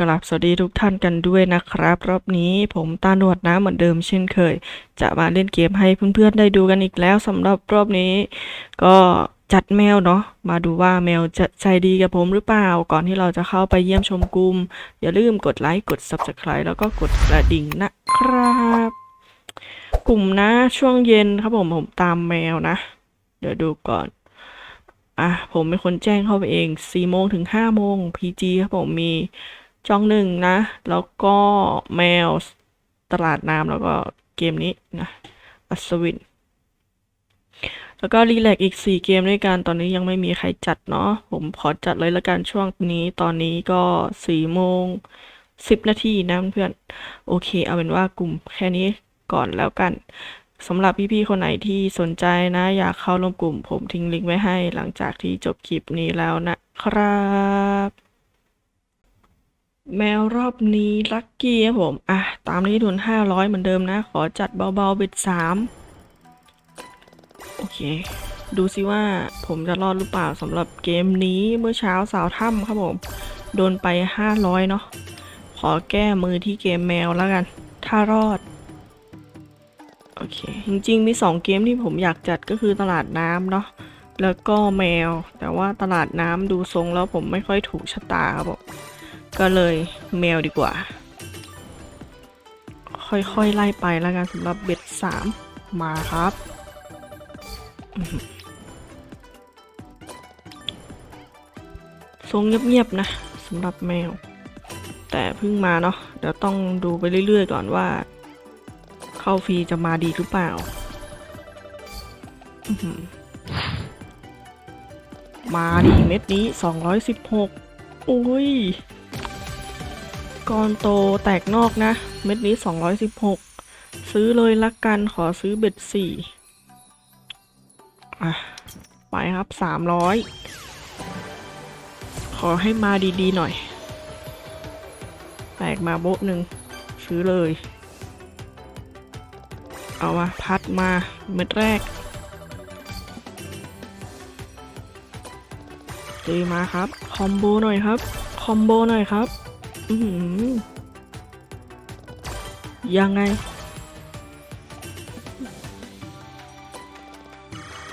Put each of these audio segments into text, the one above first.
กราบสวัสดีทุกท่านกันด้วยนะครับ รอบนี้ผมตาหนวดนะเหมือนเดิมเช่นเคย จะมาเล่นเกมให้เพื่อนๆได้ดูกันอีกแล้วสำหรับรอบนี้ ก็จัดแมวเนาะมาดูว่าแมวจะใจดีกับผมหรือเปล่า ก่อนที่เราจะเข้าไปเยี่ยมชมกลุ่มอย่าลืมกดไลค์กด Subscribe แล้วก็กดกระดิ่งนะครับ กลุ่มนะช่วงเย็นครับผมผมตามแมวนะ เดี๋ยวดูก่อนอะผมเป็นคนแจ้งเข้าไปเอง4โมงถึง5โมง PG ครับผมมี จองหนึ่งนะ แล้วก็แมวตลาดน้ำแล้วก็เกมนี้นะอัศวิน แล้วก็รีแลกอีก 4 เกมด้วยกัน ตอนนี้ยังไม่มีใครจัดเนาะ ผมขอจัดเลยละกันช่วงนี้ ตอนนี้ก็4โมง10 นาทีนะเพื่อน โอเค เอาเป็นว่ากลุ่มแค่นี้ก่อนแล้วกันสำหรับพี่ๆ คนไหนที่สนใจนะ อยากเข้าร่วมกลุ่ม ผมทิ้งลิงก์ไว้ให้หลังจากที่จบคลิปนี้แล้วนะครับ แมวรอบนี้ลัคกี้ครับผม อะ ตามนี้ทุน500เหมือนเดิมนะ ขอจัดเบาๆเบ็ด3โอเค ดูซิว่าผมจะรอดหรือเปล่าสำหรับเกมนี้เมื่อเช้าสาวถ้ำครับผม โดนไป500เนาะขอแก้มือที่เกมแมวแล้วกัน ถ้ารอด โอเค จริงๆ มีสองเกมที่ผมอยากจัดก็คือตลาดน้ำเนาะแล้วก็แมว แต่ว่าตลาดน้ำดูทรงแล้วผมไม่ค่อยถูกชะตาครับผม ก็เลยแมวดีกว่า ค่อยๆ ไล่ไปแล้วกันสำหรับเบ็ดสามมาครับ ทรงเงียบๆ นะสำหรับแมว แต่เพิ่งมาเนาะเดี๋ยวต้องดูไปเรื่อยๆ ก่อนว่า เข้าฟรีจะมาดีหรือเปล่า มาดีเม็ดนี้ 216 โอ้ย ก้อนโตแตกนอกนะ เม็ดนี้ 216 ซื้อเลยละกันขอซื้อเบ็ดสี่อะ ไปครับ 300 ขอให้มาดีๆหน่อย แตกมาโบ๊ะหนึ่งซื้อเลย เอามาพัดมาเม็ดแรกเจมาครับ คอมโบหน่อยครับ คอมโบหน่อยครับ ยังไง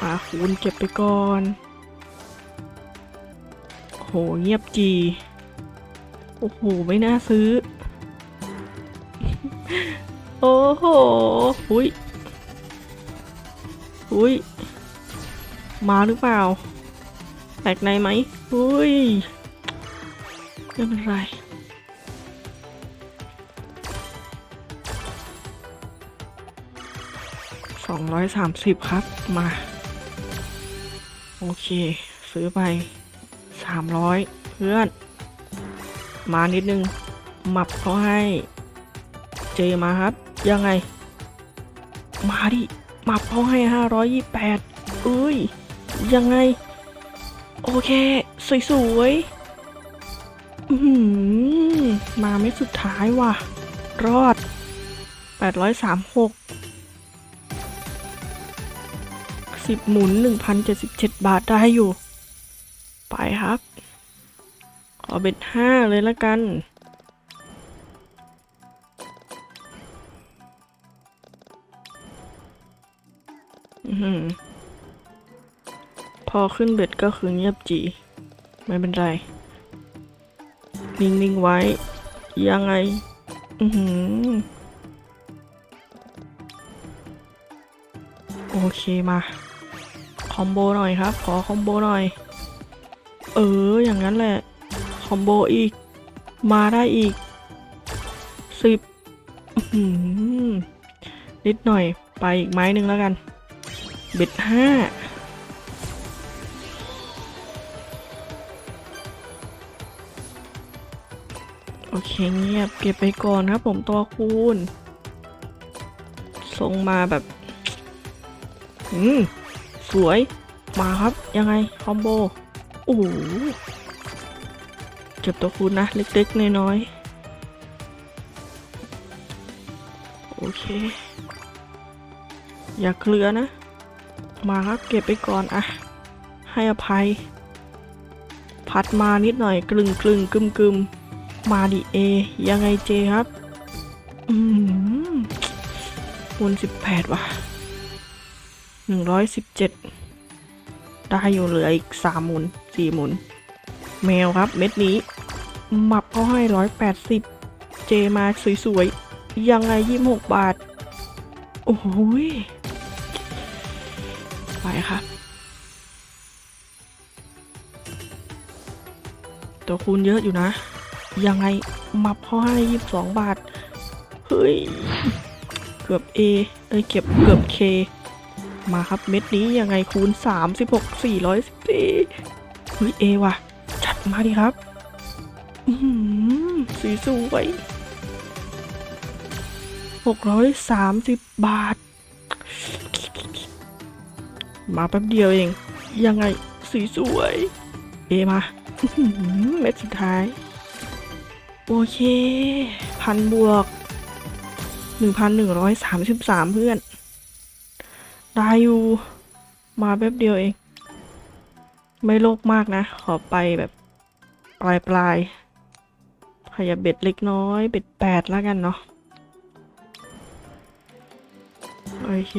อาคูณเก็บไปก่อน โห เงียบจี โอ้โห ไม่น่าซื้อ โอ้โห หุยหุยมาหรือเปล่าแตกในไหมหุยไม่เป็นไร สองร้อยสามสิบครับ มา โอเค ซื้อไปสามร้อยเพื่อน มานิดนึง หมับเขาให้ เจมาครับ ยังไง มาดิ หมับเขาให้ห้าร้อยยี่แปดอุ้ย ยังไง โอเค สวยๆ อือหือมาไม่สุดท้ายว่ะ รอด 836 10 หมุน 1,077 บาทได้อยู่ ไปครับ ขอเบ็ด5เลยละกันอือหือพอขึ้นเบ็ดก็คือเงียบจี ไม่เป็นไร นิ่ง ๆ ไว้ ยังไง อือหือโอเคมา คอมโบหน่อยครับ ขอคอมโบหน่อย เออ อย่างนั้นแหละ คอมโบอีก มาได้อีกสิบนิดหน่อย ไปอีกไม้หนึ่งแล้วกัน เบ็ดห้าโอเคเงียบเก็บไปก่อนครับผมตัวคูณ ส่งมาแบบ อืม สวยมาครับยังไงคอมโบโอ้โหเก็บตัวคูณนะเล็กๆน้อยๆโอเค อย่าเคลือนะ มาครับเก็บไปก่อนอะให้อภัย พัดมานิดหน่อยกลึงกลึงกึมกึมมาดิเอ ยังไงเจครับ อืมคูณสิบแปดว่ะ หนึ่งร้อยสิบเจ็ดได้อยู่เหลืออีกสามหมุนสี่หมุน แมวครับเม็ดนี้หมับเขาให้ร้อยแปดสิบเจมาสวยๆ ยังไงยี่หกบาท โอ้โหยไปครับตัวคูณเยอะอยู่นะ ยังไงมับเขาให้ยี่สิบสองบาท เฮ้ย เกือบ A เอ้ยเก็บเกือบ K มาครับเม็ดนี้ยังไงคูณ 36 414เฮ้ย A ว่ะ จัดมาดิครับ อือหือสีสวย630 บาท มาแป๊บเดียวเอง ยังไงสีสวย เอมาเม็ดสุดท้าย โอเคพันบวกหนึ่งพันหนึ่ งร้อยอนไดอยู่ มาแป๊บเดียวเอง ไม่โลภมากนะ ขอไปแบบปลายปลายๆขยับเบ็ดเล็กน้อย เบ็ดแปดแล้วกันเนาะโอเค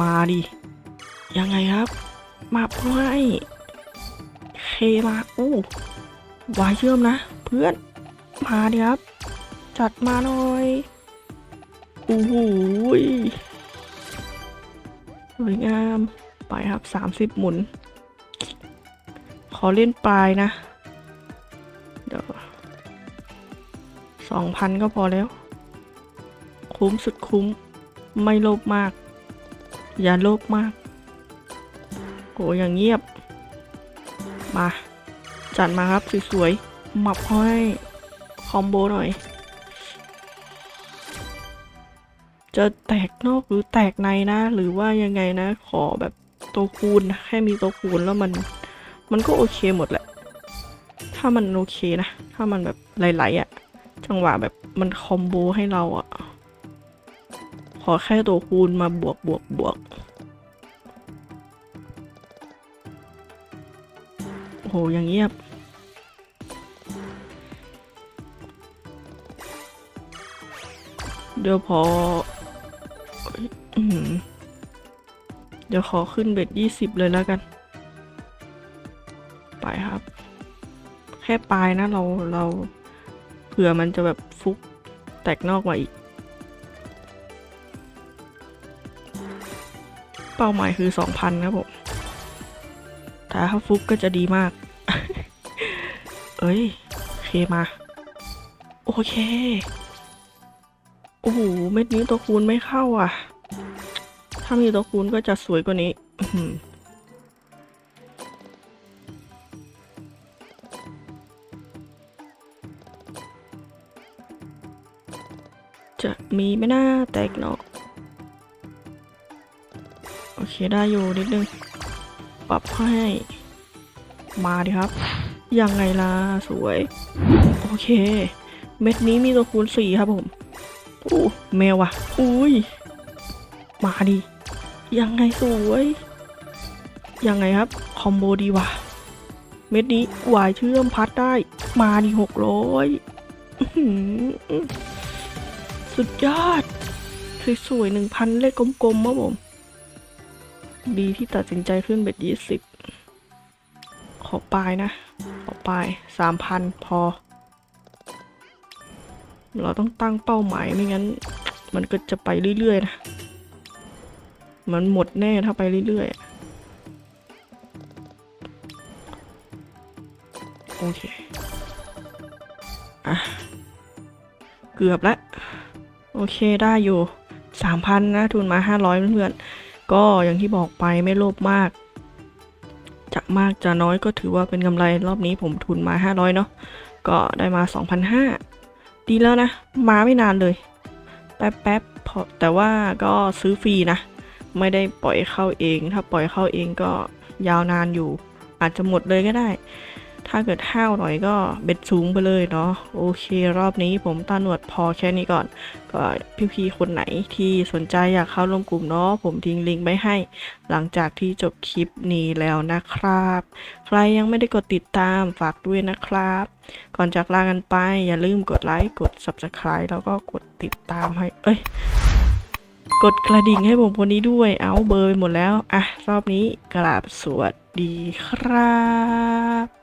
มาดิ ยังไงครับ มาเพื่อให้เคมาอู้วายเชื่อมนะ เพื่อน มาดิครับ จัดมาหน่อย โอ้โหสวยงาม ไปครับสามสิบหมุน ขอเล่นปลายนะ เดี๋ยวสองพันก็พอแล้ว คุ้มสุดคุ้ม ไม่โลภมาก อย่าโลภมากโหอย่างเงียบ มา จัดมาครับสวยๆหมับห้อย คอมโบหน่อย จะแตกนอกหรือแตกในนะ หรือว่ายังไงนะ ขอแบบตัวคูณแค่มีตัวคูณแล้วมัน มันก็โอเคหมดแหละ ถ้ามันโอเคนะ ถ้ามันแบบไหลๆอะ่ะ จังหวะแบบมันคอมโบให้เราอะ่ะ ขอแค่ตัวคูณมาบวกบวกบวกโอ้โหอย่างเงียบเดี๋ยวพอ เดี๋ยวขอขึ้นเบ็ดยี่สิบเลยแล้วกัน ไปครับ แค่ปลายนะเราเราเผื่อมันจะแบบฟุกแตกนอกมาอีก เป้าหมายคือสองพันครับผมแต่ถ้าฟุกก็จะดีมาก เอ้ยเคมา โอเค โอ้โห เม็ดนี้ตัวคูณไม่เข้าอะ ถ้ามีตัวคูณก็จะสวยกว่านี้จะมีไม่น่าแตกเนาะโอเคได้อยู่นิดนึง ปรับให้ มาดิครับ ยังไงล่ะ สวย โอเค เม็ดนี้มีตัวคูณสี่ครับผมอู้แมวว่ะ อุ้ย มาดิ ยังไงสวยยังไงครับ คอมโบดีว่ะ เม็ดนี้หวายเชื่อมพัดได้ มาดิหกร้อยสุดยอด สวยๆหนึ่งพันเลขกลมๆครับผม ดีที่ตัดสินใจขึ้นเบ็ดยี่สิบขอปลายนะ ขอปลายสามพันพอ เราต้องตั้งเป้าหมายไม่งั้น มันก็จะไปเรื่อยๆนะ มันหมดแน่ถ้าไปเรื่อยๆ โอเค อะ เกือบแล้วโอเคได้อยู่สามพันนะ ทุนมาห้าร้อยเพื่อนๆ ก็อย่างที่บอกไปไม่โลภมาก จะมากจะน้อยก็ถือว่าเป็นกำไรรอบนี้ผมทุนมาห้าร้อยเนาะ ก็ได้มาสองพันห้าดีแล้วนะ มาไม่นานเลย แป๊บแป๊บๆแต่ว่าก็ซื้อฟรีนะ ไม่ได้ปล่อยเข้าเอง ถ้าปล่อยเข้าเองก็ยาวนานอยู่ อาจจะหมดเลยก็ได้ ถ้าเกิดห้าวหน่อยก็เบ็ดสูงไปเลยเนาะโอเค รอบนี้ผมตาหนวดพอแค่นี้ก่อน ก็พี่ๆคนไหนที่สนใจอยากเข้าร่วมกลุ่มเนาะผมทิ้งลิงก์ไว้ให้ หลังจากที่จบคลิปนี้แล้วนะครับ ใครยังไม่ได้กดติดตามฝากด้วยนะครับ ก่อนจากลากันไปอย่าลืมกดไลค์กด subscribe แล้วก็กดติดตามให้เอ้ย กดกระดิ่งให้ผมคนนี้ด้วย เอาเบอร์ไปหมดแล้ว อะ รอบนี้กราบสวัสดีครับ